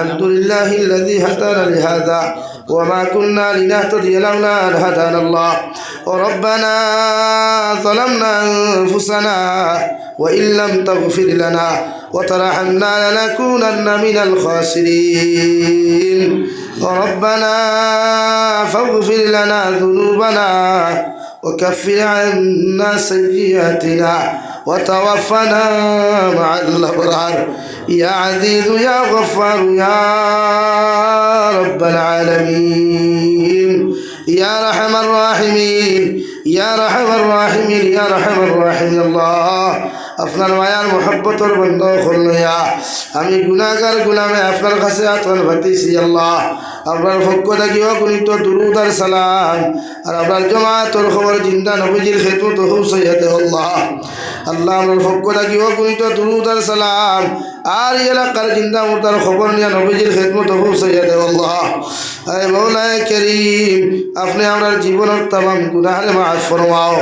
الحمد لله الذي هدانا لهذا وما كنا لنهتدي لولا أن هدانا الله. وربنا ظلمنا أنفسنا وإن لم تغفر لنا وترحمنا لنكونن من الخاسرين. ربنا فاغفر لنا ذنوبنا وكفر عنا سيئاتنا. وتوفنا مع الأبرار. يا عزيز يا غفار يا رب العالمين. يا رحم الراحمين يا رحم الراحمين يا رحم الراحمين. الله আপনার মায়ার মহব্বতর বন্ধ করলইয়া আমি গুণাগার গুলামে আপনার কাছে আতন ভাতিছি আল্লাহ। আপনার পক্ষ থাকিও গুণিত দুরুদ আর সালাম। আর আপনার জমাতর খবর জিন্দা নবীজির খেতমত হুসাইয়াতে আল্লাহ। আল্লাহ আমার পক্ষ থাকিও গুণিত দুরুদ আর সালাম। আর এলাকার জিন্দা মুর্দার খবর নিয়ে নবীজির খেদমত হুসাইয়াতে আল্লাহ। আরে মৌলায় করিম, আপনি আমার জীবনের তাম গুনাহারে মাফ ফরমাও।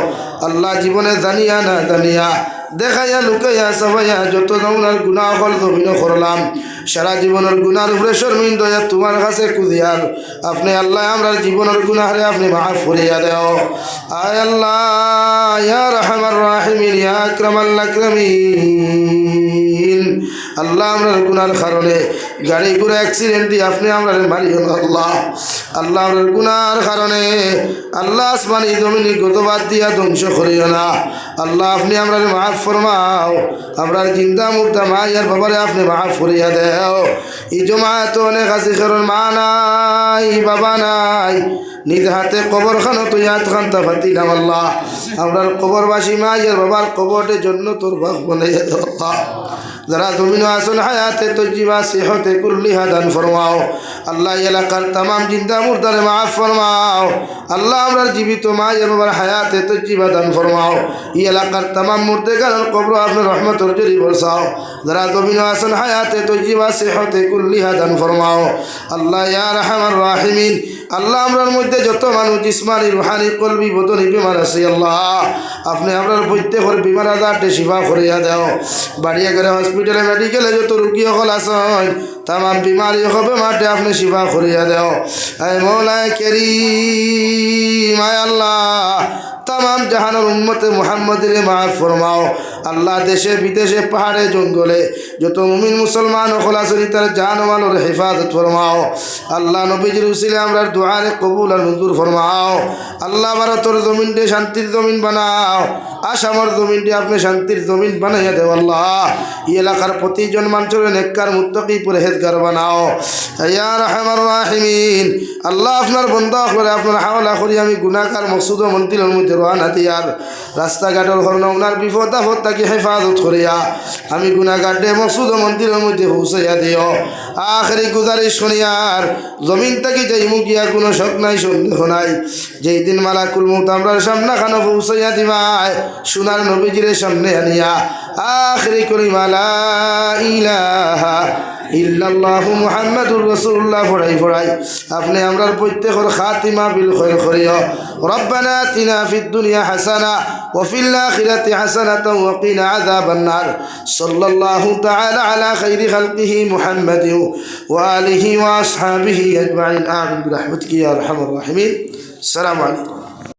আল্লাহ জীবনে জানিয়া না জানিয়া দেখাইয়া, লুকাইয়া সবাইয়া যত ধরনের গুণা হল জমিন করলাম। সারা জীবনের গুণার উপরে শর্মিন দয়া তোমার কাছে কুদিয়ার। আপনি আল্লাহ আমরা জীবনের গুণারে আপনি মাফ করিয়া দেও। আয় আল্লাহ, ইয়া রহমান রাহিমিন আল্লাহ আমরা গুণার কারণে গাড়ি ঘুরে অ্যাক্সিডেন্ট দিয়ে আপনি আমরা মারিও আল্লাহ আল্লাহ। আমরা গুনার কারণে আল্লাহ আসমানি জমিনি গতবাদ দিয়া ধ্বংস করিও না। আল্লাহ আপনি আমরা মাফ ফরমাও। আমরা জিন্দা মুর্দা মা ইয়ার বাবারে আপনি মাফ করিয়া দেও। এই জমাত অনেক আছে, কারণ মা নাই, বাবা নাই। নিজ হাতে কবর খানো তো ইয়াত খান্তা ফাতিলাম আল্লাহ। আমরা কবরবাসী মা ইয়ার বাবার কবরের জন্য তোর বনাইয়া দেও আল্লাহ। যারা জমিন আসন হায়াতে তো জীবা সেহতে কুল্লিহা দান ফরমাও। আল্লাহ এলাকার তামাম জিন্দা মুর্দারে মাফ ফরমাও। আল্লাহ আমরা জীবিত মা বাবার হায়াতে তো জীবা দান ফরমাও। এই এলাকার তামাম মুর্দে গান কবর আপনার রহমতর জরি বরসাও যারা জমিন আসন হায়াতে তো জীবা সেহতে কুল্লিহা দান ফরমাও। আল্লাহ ইয়া রহমান রাহিমিন। আল্লাহ আমরার মধ্যে যত মানুষ জিসমানি, রুহানি, কলবি, বদনি বিমার আছে, আল্লাহ। আপনি আপনার প্রত্যেকের বিমার আজারটে শিফা করিয়া দেও। বাড়িয়া করে হসপিটালে মেডিকেলে যত রুগী সকল আসন তামাম বিমারি হবে মাঠে, আপনি শিফা করিয়া দেও। আই মৌলায় কেরি মায় আল্লাহ, তামাম জাহানের উম্মতে মুহাম্মদের মাফ ফরমাও। আল্লাহ দেশে, বিদেশে, পাহাড়ে, জঙ্গলে, যত মুমিন, মুসলমান খোলাসরি, তার জান মালের হেফাজত ফরমাও। আল্লাহ নবীজির উসিলে আমরা দুয়ারে কবুল আর মঞ্জুর ফরমাও। আল্লাহ ভারতর জমিনটে শান্তির জমিন বানাও। আসামর জমিনটি আপনি শান্তির জমিন বানাইয়া দেও এই এলাকার প্রতিজন মানুষের নেককার মুত্তকি পরহেজগার বানাও ইয়া রাহিমিন। আল্লাহ আপনার বন্ধ করে আপনার হাওলা করি, আমি গুণাকার মকসুদ মন্দিরের মধ্যে রোহানা দিয়ার রাস্তাঘাটের হরণ ওনার বিপদ আপদ তাকে হেফাজত করিয়া আমি গুণাঘাটে মকসুদ মন্দিরের মধ্যে পৌঁছাইয়া দিও। আখরি গুজারিশ শুনিয়ার, জমিন থেকে যাই মুখিয়া কোনো শখ নাই, সন্দেহ নাই। যেই দিন মালাকুল মুত আমরা সামনা খানো পৌঁছাইয়া দিবাই সোনার নবীজিরে সামনে আনিয়া, আখরি করি মালা ইলাহা ইল্লাল্লাহু মুহাম্মাদুর রাসূলুল্লাহ ফড়াই ফড়াই আপনি আমরার প্রত্যেকের খাতিমা বিল খৈর করিও রব্বানা আতিনা ফিদ দুনিয়া হাসানা ওয়া ফিল আখিরাতি হাসানাতাও ওয়া কিনা আযাবান নার সাল্লাল্লাহু তাআলা আলা খাইরি খালকিহি মুহাম্মাদিন ওয়া আলিহি ওয়া আসহাবিহি আজমাইন আমিন বিরহমাতিকা ইয়া আরহামার রাহিমিন আসসালামু আলাইকুম